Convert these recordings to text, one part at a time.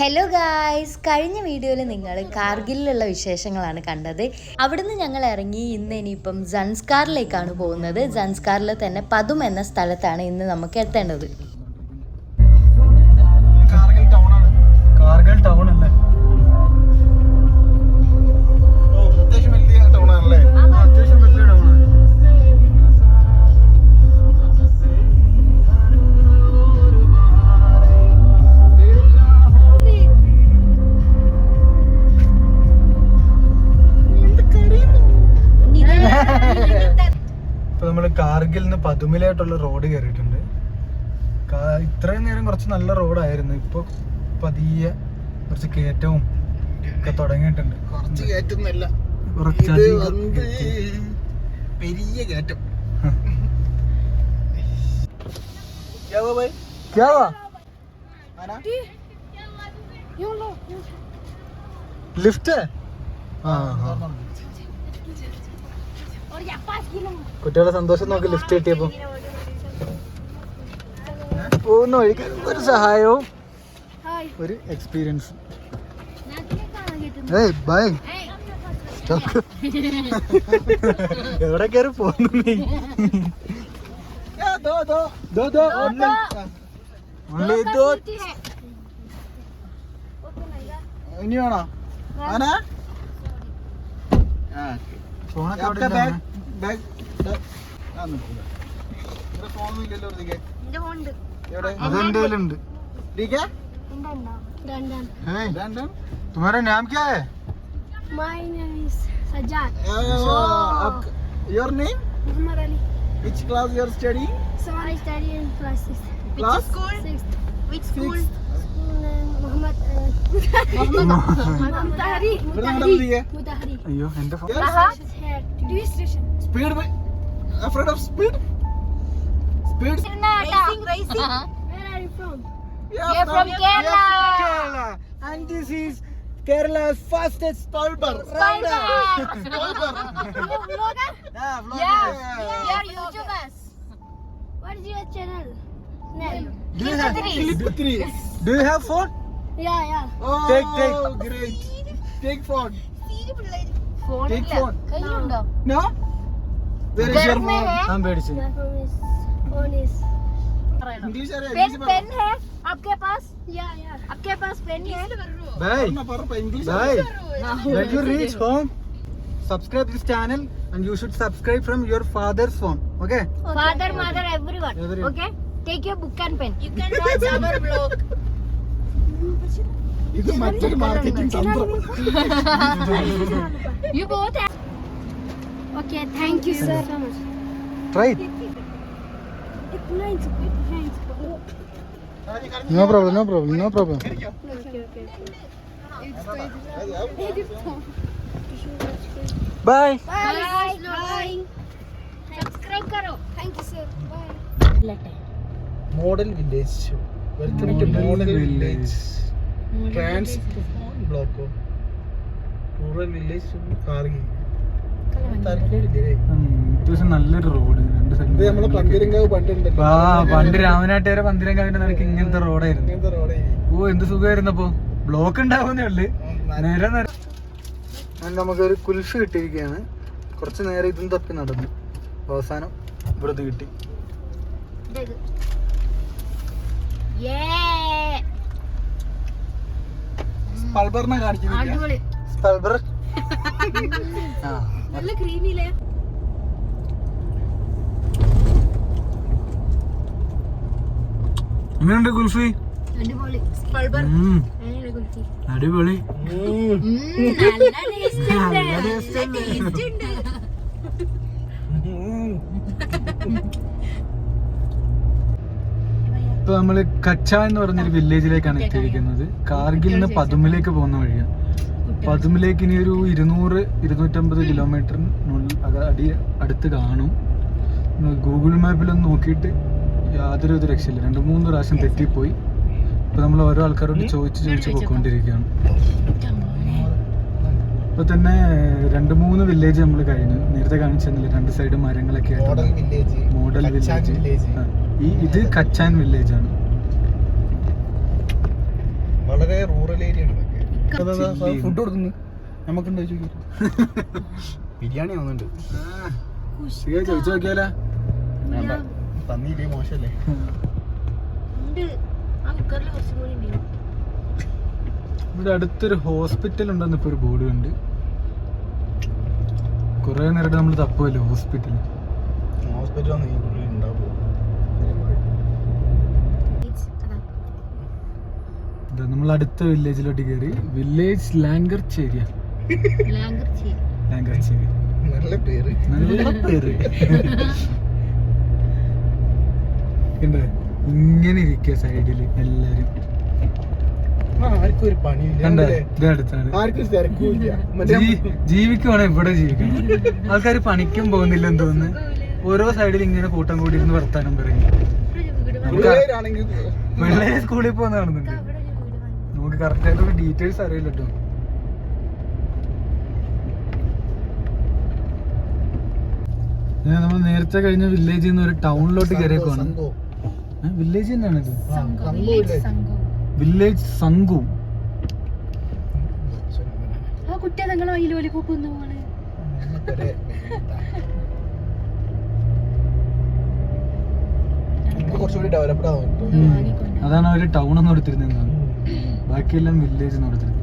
Hello guys കഴിഞ്ഞ വീഡിയോയിൽ നിങ്ങൾ കാർഗിലുള്ള വിശേഷങ്ങളാണ് കണ്ടത്. അവിടുന്ന് ഞങ്ങൾ ഇറങ്ങി. ഇന്ന് ഇനിയിപ്പം സൺസ്കാറിലേക്കാണ് പോകുന്നത്. സൺസ്കാറിൽ തന്നെ പതും എന്ന സ്ഥലത്താണ് ഇന്ന് നമുക്ക് എത്തേണ്ടത്. കാർഗിൽ നിന്ന് പതുമിലായിട്ടുള്ള റോഡ് കയറിയിട്ടുണ്ട്. ഇത്രയും നേരം കുറച്ച് നല്ല റോഡായിരുന്നു. ഇപ്പൊ പതിയെ കുറച്ച് കയറ്റവും ഒക്കെ തുടങ്ങിയിട്ടുണ്ട്. കുറച്ച് കയറ്റുന്നില്ല പെരിയ കയറ്റം. ലിഫ്റ്റ്? ആ. കുട്ടികളുടെ സന്തോഷം നോക്കി ലിഫ്റ്റ് കിട്ടിയപ്പോ. പോകുന്ന വഴിക്ക് ഒരു സഹായവും ഒരു എക്സ്പീരിയൻസ് ഏയ് ബൈ എവിടെ കയറി പോകുന്നു നീ? ദോ ദോ only ദോ ഇനി വേണോ? ആന? ഫോണൊക്കെ അവിടെ ബാഗ് ഫോണൊന്നും ഇല്ലല്ലോ വെറുതെ. എവിടെ അതെന്റെ കയ്യിലുണ്ട് ठीक है Hey, तुम्हारा नाम क्या है My name is Sajjad your name Muhammad Ali. which class you are studying So I study in class six. class Sixth. Which School name Muhammad. Uh, Mutahari. ഇവിടെ നിങ്ങളുടെ പഠിക്കുക Mutahari. അയ്യോ എന്റെ phone TV station speed by afraid of speed Where are you from? You're from Kerala. And this is Kerala's fastest stolper. Stolper. stolper. vlogger? Yeah, vlogger. Yeah. yeah. We are YouTubers. What is your channel? Name. Do you have three Do you have phone? Yeah, yeah. Oh, take, take. Great. Take phone. take phone no where is your phone ഞാൻ പേടിച്ചു My phone is. Phone is. English അറിയാം pen English pen है आपके पास Yeah, yeah. आपके पास pen है by പറഞ്ഞോ, പറഞ്ഞോ, English by അറിയാം. when you reach home subscribe this channel and you should subscribe from your father's phone okay father mother everyone Everyone. okay take your book and pen you can watch our vlog ഇത് മറ്റൊരു marketing തന്ത്രം you both have Okay, thank you, sir. So much. try it It's nice. It's nice. no problem no problem no problem Okay, okay. bye Bye. Bye. subscribe करो Thank you, sir. Bye. Model village welcome to model. Village trans ബ്ലോക്കോ rural village Kargil താല്പര്യമില്ലേ ഉം, അത്യാവശ്യം നല്ലൊരു road രണ്ട് ഇത് നമ്മളെ side Panthirankavu പണ്ടുണ്ടല്ലോ. ആ പണ്ട് രാമനാട്ടുകാരെ പന്തിരങ്കാവിന്റെ നിനക്ക് ഇങ്ങനത്തെ റോഡായിരുന്നു ഓ എന്ത് സുഖമായിരുന്നു അപ്പൊ? ബ്ലോക്ക് ഉണ്ടാവുന്നേ ഉള്ളു. നേരെ നേരെ. നമുക്കൊരു കുൽഫ് കിട്ടിയിരിക്കുകയാണ്. കുറച്ച് നേരം ഇതും തപ്പി നടന്നു. അവസാനം ഇവിടുന്ന് കിട്ടി. yeah. പൾബറിനെ കാണിക്കുന്നില്ല. ആ നല്ല ക്രീമില്ലേ എങ്ങനെയുണ്ട് കുൽഫി? അടിപൊളി സ്പൾബർ ഉം, എങ്ങനെയാണ് കുൽഫി അടിപൊളി നല്ല ടേസ്റ്റ് നല്ല taste ഉണ്ട്. ടേസ്റ്റ് ഉണ്ട് ഇപ്പൊ നമ്മൾ കച്ച എന്ന് പറഞ്ഞൊരു വില്ലേജിലേക്കാണ് എത്തിയിരിക്കുന്നത്. കാർഗിൽ നിന്ന് പതുമിലേക്ക് പോകുന്ന വഴിയാണ് പതുമിലേക്ക് ഇനി ഒരു ഇരുന്നൂറ് ഇരുന്നൂറ്റമ്പത് കിലോമീറ്ററിനുള്ളിൽ അടി അടുത്ത് കാണും. ഗൂഗിൾ മാപ്പിലൊന്ന് നോക്കിയിട്ട് യാതൊരു ഇത് രക്ഷയില്ല. രണ്ട് മൂന്ന് പ്രാവശ്യം തെറ്റിപ്പോയി. ഇപ്പൊ നമ്മൾ ഓരോ ആൾക്കാരോട് ചോദിച്ച് ചോദിച്ച് പോയിക്കൊണ്ടിരിക്കുകയാണ്. ഇപ്പൊ തന്നെ രണ്ട് മൂന്ന് വില്ലേജ് നമ്മൾ കഴിഞ്ഞു. നേരത്തെ കാണിച്ചെന്നില്ല രണ്ട് സൈഡ് മരങ്ങളൊക്കെ മോഡൽ ആയിട്ട് വില്ലേജ് മോഡൽ വില്ലേജ് ഈ ഇത് കച്ചാൻ വില്ലേജ് ആണ്. വളരെ റൂറൽ ഏരിയ ഫുഡ് കൊടുക്കുന്നു. നമുക്കുണ്ടോ ബിരിയാണി ആവുന്നുണ്ട്. ചോദിച്ചു നോക്കിയാലോ? വേണ്ട. മോശല്ലേ ഇവിടെ അടുത്തൊരു ഹോസ്പിറ്റൽ ഉണ്ടെന്നിപ്പോ ഇപ്പൊ ഒരു ബോർഡ് ഉണ്ട് കുറെ നേരം നമ്മൾ തപ്പുമല്ലോ ഹോസ്പിറ്റലിൽ? ഹോസ്പിറ്റൽ ഈ പുള്ളി ഉണ്ടാവുമോ? നമ്മൾ അടുത്ത വില്ലേജിലോട്ട് കയറി. വില്ലേജ് ലാംഗർച്ചേരിയ ലാംഗർ ലാംഗർച്ചേരി നല്ല പേര്. നല്ല പേര്. ഇങ്ങനെ ഇരിക്കുക സൈഡിൽ എല്ലാരും. ആർക്കും ഒരു പണിയില്ല. ജീവിക്കുവാണെ ഇവിടെ ജീവിക്കണം ആൾക്കാർ പണിക്കും പോകുന്നില്ല തോന്നുന്നു. ഓരോ സൈഡിൽ ഇങ്ങനെ കൂട്ടം കൂടി ഇരുന്ന് വർത്താനം പറയും. പിള്ളേര് സ്കൂളിൽ പോകുന്ന കാണുന്നുണ്ട്. നമുക്ക് കറക്റ്റ് ആയിട്ട് ഡീറ്റെയിൽസ് അറിയില്ല കേട്ടോ നമ്മൾ നേരത്തെ കഴിഞ്ഞ വില്ലേജിൽ നിന്ന് ഒരു ടൗണിലോട്ട് കയറിയൊക്കെ വേണം വില്ലേജ് തന്നെയാണ് ഇത് വില്ലേജ് സംഘവും ആ കുട്ടിയെ നിങ്ങൾ അയിലോലി ഒന്ന് ആവും അതാണ് അവർ ടൗൺ എന്ന് കൊടുത്തിരുന്നത് ബാക്കിയെല്ലാം വില്ലേജ് എന്ന് കൊടുത്തിരുന്നത്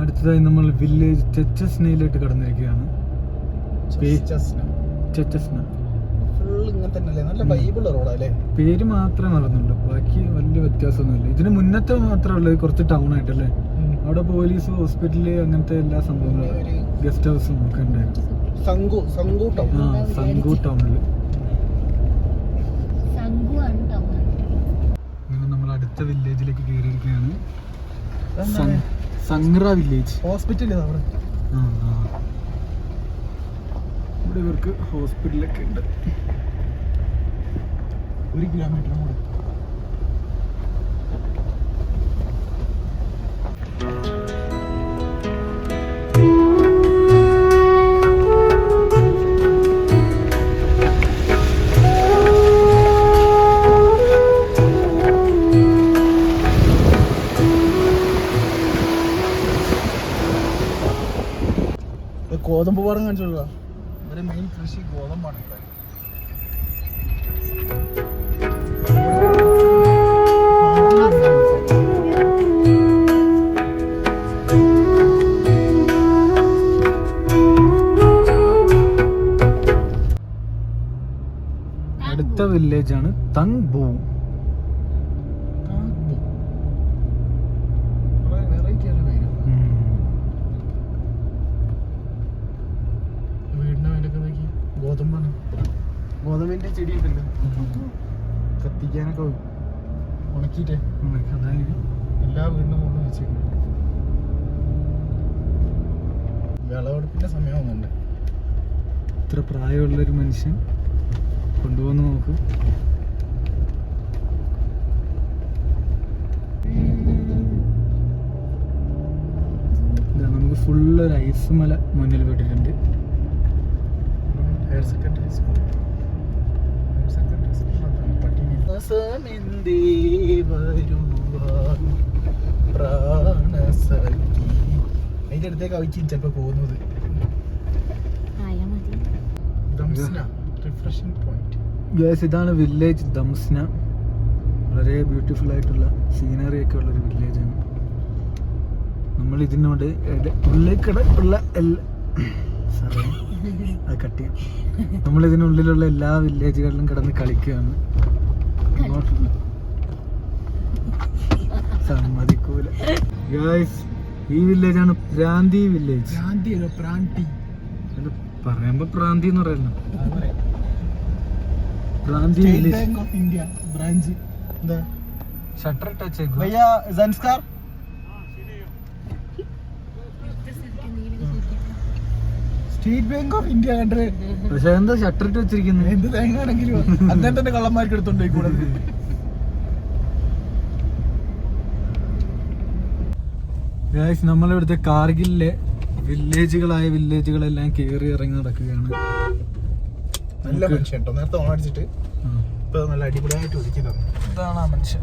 അടുത്തതായി നമ്മൾ വില്ലേജ് ചെച്ചസ്നയിലോട്ട് കടന്നിരിക്കുകയാണ്. ചെച്ചസ്ന ചെച്ചസ്ന തന്നെയല്ലേ? നല്ല പേര് മാത്രമേ മറന്നുള്ളൂ. ബാക്കി വലിയ വ്യത്യാസമൊന്നുമില്ല. ഇതിന് മുന്നത്തെ മാത്രമേ ഉള്ളൂ കുറച്ച് ടൗൺ ആയിട്ടല്ലേ? അവിടെ പോലീസ് ഹോസ്പിറ്റൽ അങ്ങനത്തെ എല്ലാ സംഭവങ്ങളും ഗസ്റ്റ് ഹൗസും ഒക്കെ ഉണ്ടായിരുന്നു. ടൗൺ ആ ടൗണിൽ അങ്ങനെ നമ്മൾ അടുത്ത വില്ലേജിലേക്ക് കയറിയിരിക്കുകയാണ്. സംഗ്ര വില്ലേജ് ഹോസ്പിറ്റൽ അവിടെ. ആ, ആ. ഇവിടെ ഇവർക്ക് ഹോസ്പിറ്റലൊക്കെ ഉണ്ട്. ഒരു കിലോമീറ്റർ കൂടെ ഗോതമ്പ് പാടം കാണിച്ചോളൂ ഇവരെ മെയിൻ കൃഷി ഗോതമ്പാണ്. ഗോതമ്പാണ്. ഗോതമ്പിന്റെ ചെടി ഉണ്ടല്ലോ. കത്തിക്കാനൊക്കെ ഉണക്കിയിട്ട്. അതായത് എല്ലാ വീടിനും മുകളിൽ വെച്ചേക്കുന്നു വിളവെടുപ്പിന്റെ സമയമാവുന്നുണ്ട് ഇത്ര പ്രായമുള്ളൊരു മനുഷ്യൻ കൊണ്ടുപോകുന്ന നോക്ക്. ഇതാ നമുക്ക് ഫുള്ള് ഒരു ഐസ് മല മുന്നിൽ പെട്ടിട്ടുണ്ട്. Higher secondary school higher secondary school പട്ടിണി പ്രാണസഖി അതിന്റെ അടുത്തേക്ക് അവിച്ച് ചിലപ്പോൾ പോകുന്നത്. ആയാ മതി റിഫ്രഷിംഗ് പോയിന്റ് ഗ്യാസ് ഇതാണ് വില്ലേജ് ദംസ്ന. വളരെ ബ്യൂട്ടിഫുൾ ആയിട്ടുള്ള സീനറി ഒക്കെ ഉള്ള ഒരു വില്ലേജാണ് നമ്മൾ ഇതിനോട് ഉള്ളിൽ ഉള്ളിക്കട ഉള്ള എല്ലാ കട്ട് ചെയ്യാം. നമ്മൾ ഇതിനുള്ളിലുള്ള എല്ലാ വില്ലേജുകളിലും കിടന്ന് കളിക്കുകയാണ്. സമ്മതിക്കൂല. ഗായ്സ് ഈ ആണ് പ്രാന്തി വില്ലേജ് പറയുമ്പോ പ്രാന്തി എന്ന് പറയുന്നു പ്രാന്തി state village bank of India branch എന്താ? ഷട്ടർ ടച്ച് ഭയ്യ സംസ്കാർ സ്റ്റേറ്റ് ബാങ്ക് ഓഫ് ഇന്ത്യ കണ്ടത് പക്ഷെ എന്താ ഷട്ടർ ഇട്ട് വെച്ചിരിക്കുന്നത് എന്ത് തേങ്ങാണെങ്കിലും അന്നേരം തന്നെ കള്ളന്മാർക്ക് എടുത്തോണ്ടോയി കൂടെ ഗായ്സ് നമ്മളിവിടുത്തെ കാർഗിലിലെ വില്ലേജുകളായ വില്ലേജുകളെല്ലാം കയറി ഇറങ്ങി നടക്കുകയാണ്. നല്ല മനുഷ്യൻ കേട്ടോ നേരത്തെ ഓണടിച്ചിട്ട്. ഇപ്പൊ നല്ല അടിപൊളിയായിട്ട് ഒഴിക്കുന്നത് ഇതാണ് ആ മനുഷ്യൻ.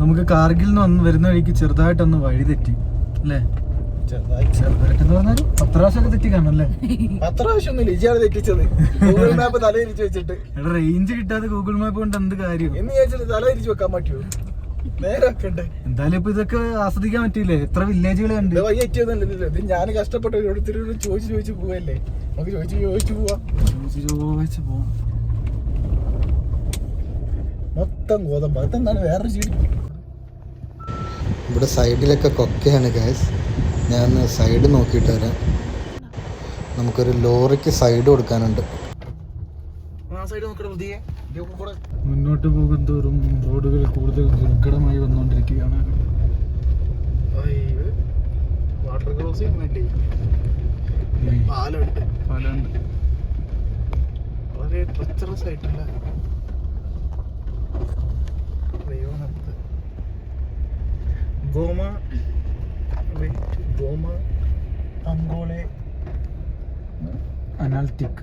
നമുക്ക് കാർഗിൽ നിന്ന് വന്ന് വരുന്ന വഴിക്ക് ചെറുതായിട്ടൊന്ന് വഴി തെറ്റി അല്ലേ? പത്ത് പ്രാവശ്യമൊക്കെ തെറ്റി കാണല്ലേ പത്ത് പ്രാവശ്യമൊന്നുമില്ല. ഇജിയാണ് തെറ്റിച്ചത്. ഗൂഗിൾ മാപ്പ് തലയിരിച്ച് വെച്ചിട്ട്. എടാ റേഞ്ച് കിട്ടാതെ ഗൂഗിൾ മാപ്പ് കൊണ്ട് എന്ത് കാര്യം? എന്ന് ചോദിച്ചിട്ട് തലയിരിച്ച് വെക്കാൻ പറ്റുമോ എന്തായാലും ഇപ്പൊ ഇതൊക്കെ ആസ്വദിക്കാൻ പറ്റിയില്ലേ എത്ര വില്ലേജുകൾ കണ്ട്? ഇത് ഇത്. ഞാൻ കഷ്ടപ്പെട്ട ഓരോരുത്തരോട് ചോദിച്ചു ചോദിച്ചു പോവല്ലേ? നമുക്ക് ചോദിച്ചു ചോദിച്ചു പോവാ. ചോദിച്ചു ചോദിച്ച് പോവാം. മൊത്തം ഗോതമ്പ്. അതെന്താണ് വേറൊരു ചീടി? ഇവിടെ സൈഡിലൊക്കെ കൊക്കയാണ് ഗായ്സ് ഞാൻ സൈഡ് നോക്കിയിട്ട് വരാം. നമുക്കൊരു ലോറിക്ക് സൈഡ് കൊടുക്കാനുണ്ട്. മുന്നോട്ട് പോകും തോറും റോഡുകൾ കൂടുതൽ ദുർഘടമായി വന്നുകൊണ്ടിരിക്കുകയാണ്. Water crossing പാലമുണ്ട്. പാലാണ്ട് വളരെ ട്രച്ചറസ് ആയിട്ടുള്ള ദൈവനടുത്ത് ഗോമ wait, ഗോമ അങ്കോളെ അനാൽറ്റിക്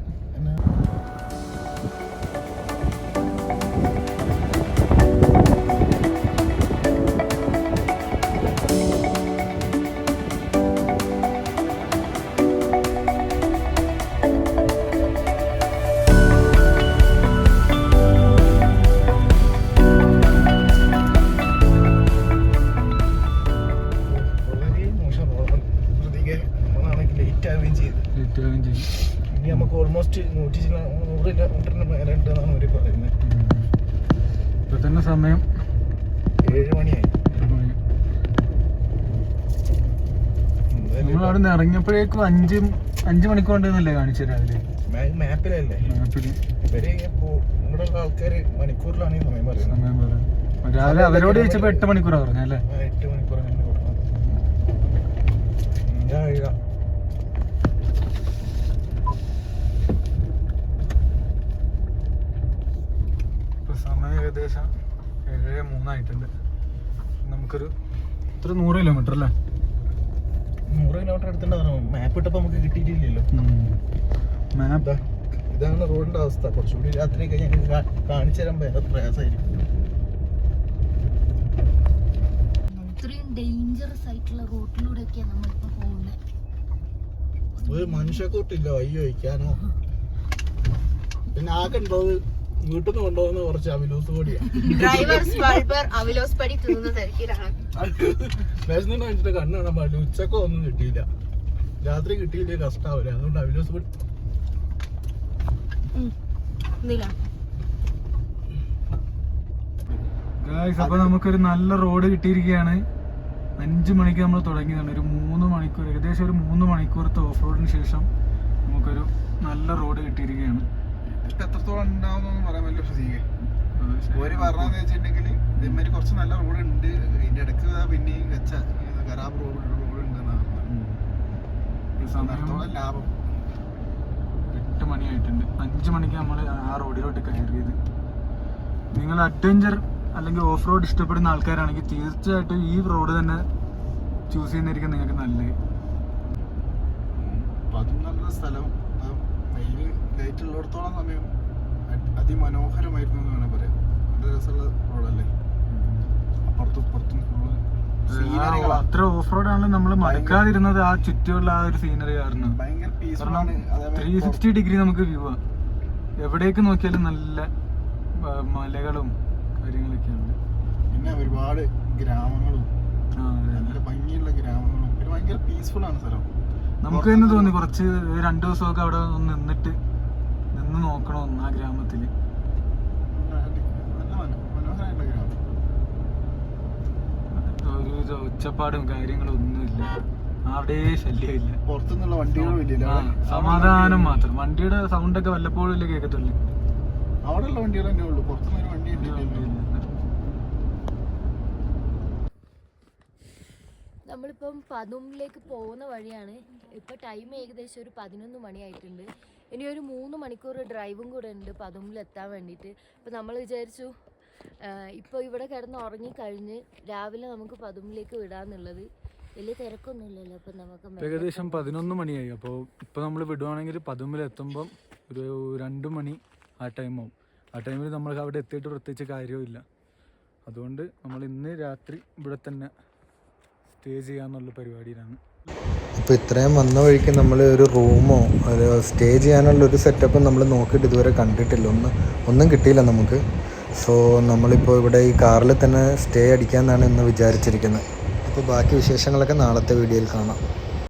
ഓൾമോസ്റ്റ് നൂറ്റി ചില- നൂറ് കിലോമീറ്ററിന് മേലെ ഉണ്ട് എന്നാണ് അവർ പറയുന്നത്. ഇപ്പൊ തന്നെ സമയം. ഏഴ് മണിയായി. നമ്മൾ അവിടെ നിന്ന് ഇറങ്ങിയപ്പോഴേക്കും അഞ്ച് അഞ്ച് മണിക്കൂർ ഉണ്ടെന്നല്ലേ കാണിച്ചു രാവിലെ? മാപ്പിലല്ലേ? മാപ്പിൽ. ഇവർ ഇപ്പോ- ഇവിടെയുള്ള ആൾക്കാര് മണിക്കൂറിലാണ് ഈ സമയം പറയുന്നത്. സമയം പോലെ രാവിലെ അവരോട് ചോദിച്ചപ്പോ എട്ട് മണിക്കൂറാ പറഞ്ഞല്ലേ എട്ട് മണിക്കൂർ അങ്ങനെ എന്താ കഴിയുക ഇപ്പൊ സമയം ഏകദേശം ഏഴ് മൂന്നായിട്ടുണ്ട്. നമുക്കൊരു ഇത്ര നൂറ് കിലോമീറ്റർ അല്ലേ? നൂറ് കിലോമീറ്റർ എടുത്തിട്ടുണ്ടായിരുന്നു മാപ്പ് ഇട്ടപ്പോൾ നമുക്ക് കിട്ടിയിട്ടില്ലല്ലോ. മാപ്പ് ഇതാ ഇതാണ് റോഡിന്റെ അവസ്ഥ. കുറച്ചുകൂടി രാത്രി കഴിഞ്ഞാൽ കാണിച്ചു തരാൻ വേറെ പ്രയാസമായിരിക്കും. ഇത്രയും ഡേഞ്ചറസ് ആയിട്ടുള്ള റൂട്ടിലൂടെയൊക്കെയാണ് നമ്മളിപ്പോ പോകുന്നത് ഒരു മനുഷ്യക്കൂട്ടില്ല വയ്യ വയ്ക്കാനോ പിന്നെ ആകെ ഉണ്ടത് വീട്ടിൽ നിന്ന് കൊണ്ടുവന്ന കുറച്ച് അവിലൂസ് പൊടിയാണ് ഡ്രൈവർ സ്പൾബർ അവിലോസ് പടി തിന്നുന്ന തിരക്കിലാണ്. വിശന്നിട്ട് വെച്ചിട്ട് കണ്ണ് കാണാൻ പാടില്ല. ഉച്ചക്കോ ഒന്നും കിട്ടിയില്ല. രാത്രി കിട്ടിയില്ലേ കഷ്ടാവില്ല അതുകൊണ്ട് അവിലൂസ് പൊടി. ഗായ്സ് അപ്പൊ നമുക്കൊരു നല്ല റോഡ് കിട്ടിയിരിക്കുകയാണ്. അഞ്ച് മണിക്ക് നമ്മൾ തുടങ്ങിയതാണ്. ഒരു മൂന്ന് മണിക്കൂർ ഏകദേശം ഒരു മൂന്ന് മണിക്കൂറത്തെ ഓഫ് റോഡിന് ശേഷം നമുക്കൊരു നല്ല റോഡ് കിട്ടിയിരിക്കുകയാണ്. ഇതൊക്കെ എത്രത്തോളം ഉണ്ടാവുന്നൊന്നും പറയാൻ പറ്റില്ല ഫിസിക്ക് ഓര് പറഞ്ഞതെന്ന് വെച്ചിട്ടുണ്ടെങ്കിൽ ഇതേമാതിരി കുറച്ച് നല്ല റോഡ് ഉണ്ട്. ഇതിന്റെ ഇടയ്ക്ക് ദാ പിന്നെയും വെച്ച. ഖരാബ് റോഡ് റോഡ് ഉണ്ടെന്നാണ് ഉം. ഈ സമയം അത്രത്തോളം ലാഭം. എട്ട് മണിയായിട്ടുണ്ട് അഞ്ച് മണിക്ക് നമ്മൾ ആ റോഡിലോട്ട് കയറിയത്. നിങ്ങൾ അഡ്വഞ്ചർ അല്ലെങ്കിൽ ഓഫ് റോഡ് ഇഷ്ടപ്പെടുന്ന ആൾക്കാരാണെങ്കിൽ തീർച്ചയായിട്ടും ഈ റോഡ് തന്നെ ചൂസ് ചെയ്യുന്നതായിരിക്കും നിങ്ങൾക്ക് നല്ലത്. അപ്പം അതും നല്ലൊരു സ്ഥലം. ലൈറ്റ് ഉള്ളിടത്തോളം സമയം അതിമനോഹരമായിരുന്നു എന്ന് വേണേൽ പറയാം. നല്ല രസമുള്ള റോഡല്ലേ? അപ്പുറത്തും ഇപ്പുറത്തും ഫുള്ള് അത്ര ഓഫ് റോഡ് ആണ് നമ്മൾ മടുക്കാതിരുന്നത്. ആ ചുറ്റുമുള്ള ആ ഒരു സീനറി കാരണം. ആണ്. ത്രീ സിക്സ്റ്റി ഡിഗ്രി നമുക്ക് വ്യൂ ആ. എവിടേക്ക് നോക്കിയാലും നല്ല മലകളും കാര്യങ്ങളൊക്കെ ഉണ്ട്. പിന്നെ ഒരുപാട് ഗ്രാമങ്ങളും. നല്ല ഭംഗിയുള്ള ഗ്രാമങ്ങളും. പിന്നെ ഭയങ്കര പീസ്ഫുൾ ആണ് സ്ഥലം. നമുക്ക് തന്നെ തോന്നി കുറച്ച് രണ്ടു ദിവസമൊക്കെ അവിടെ നിന്നിട്ട് നിന്ന് നോക്കണമെന്ന് ആ ഗ്രാമത്തിൽ ഒരു ഒച്ചപ്പാടും കാര്യങ്ങളും ഒന്നുമില്ല. അവിടെ ശല്യമില്ല പുറത്തുനിന്നുള്ള വണ്ടികളും ഇല്ല സമാധാനം മാത്രം. വണ്ടിയുടെ സൗണ്ട് ഒക്കെ വല്ലപ്പോഴും ഇല്ലേ കേൾക്കത്തുള്ളൂ അവിടെയുള്ള വണ്ടികൾ തന്നെ ഉള്ളൂ. പുറത്തുനിന്ന് ഒരു വണ്ടി. നമ്മളിപ്പം പതുമിലേക്ക് പോകുന്ന വഴിയാണ്. ഇപ്പം ടൈം ഏകദേശം ഒരു പതിനൊന്ന് മണിയായിട്ടുണ്ട്. ഇനി ഒരു മൂന്ന് മണിക്കൂർ ഡ്രൈവും കൂടെ ഉണ്ട്. പതുമിൽ എത്താൻ വേണ്ടിയിട്ട്. അപ്പോൾ നമ്മൾ വിചാരിച്ചു ഇപ്പോൾ ഇവിടെ കിടന്ന് ഉറങ്ങിക്കഴിഞ്ഞ് രാവിലെ നമുക്ക് പതുമിലേക്ക് വിടാന്നുള്ളത് വലിയ തിരക്കൊന്നുമില്ലല്ലോ അപ്പം നമുക്ക് ഏകദേശം പതിനൊന്ന് മണിയായി. അപ്പോൾ ഇപ്പോൾ നമ്മൾ വിടുവാണെങ്കിൽ പതുമിലെത്തുമ്പം ഒരു രണ്ട് മണി ആ ടൈമാവും ആ ടൈമിൽ നമ്മൾ അവിടെ എത്തിയിട്ട് പ്രത്യേകിച്ച് കാര്യവും അതുകൊണ്ട് നമ്മൾ ഇന്ന് രാത്രി ഇവിടെ തന്നെ സ്റ്റേ ചെയ്യാന്നുള്ള പരിപാടിയിലാണ്. അപ്പോൾ ഇത്രയും വന്ന വഴിക്ക് നമ്മൾ ഒരു റൂമോ ഒരു സ്റ്റേ ചെയ്യാനുള്ള ഒരു സെറ്റപ്പും നമ്മൾ നോക്കിയിട്ട് ഇതുവരെ കണ്ടിട്ടില്ല. ഒന്ന് ഒന്നും കിട്ടിയില്ല നമുക്ക്. സോ നമ്മളിപ്പോൾ ഇവിടെ ഈ കാറിൽ തന്നെ സ്റ്റേ അടിക്കാമെന്നാണ് ഇന്ന് വിചാരിച്ചിരിക്കുന്നത്. അപ്പോൾ ബാക്കി വിശേഷങ്ങളൊക്കെ നാളത്തെ വീഡിയോയിൽ കാണാം.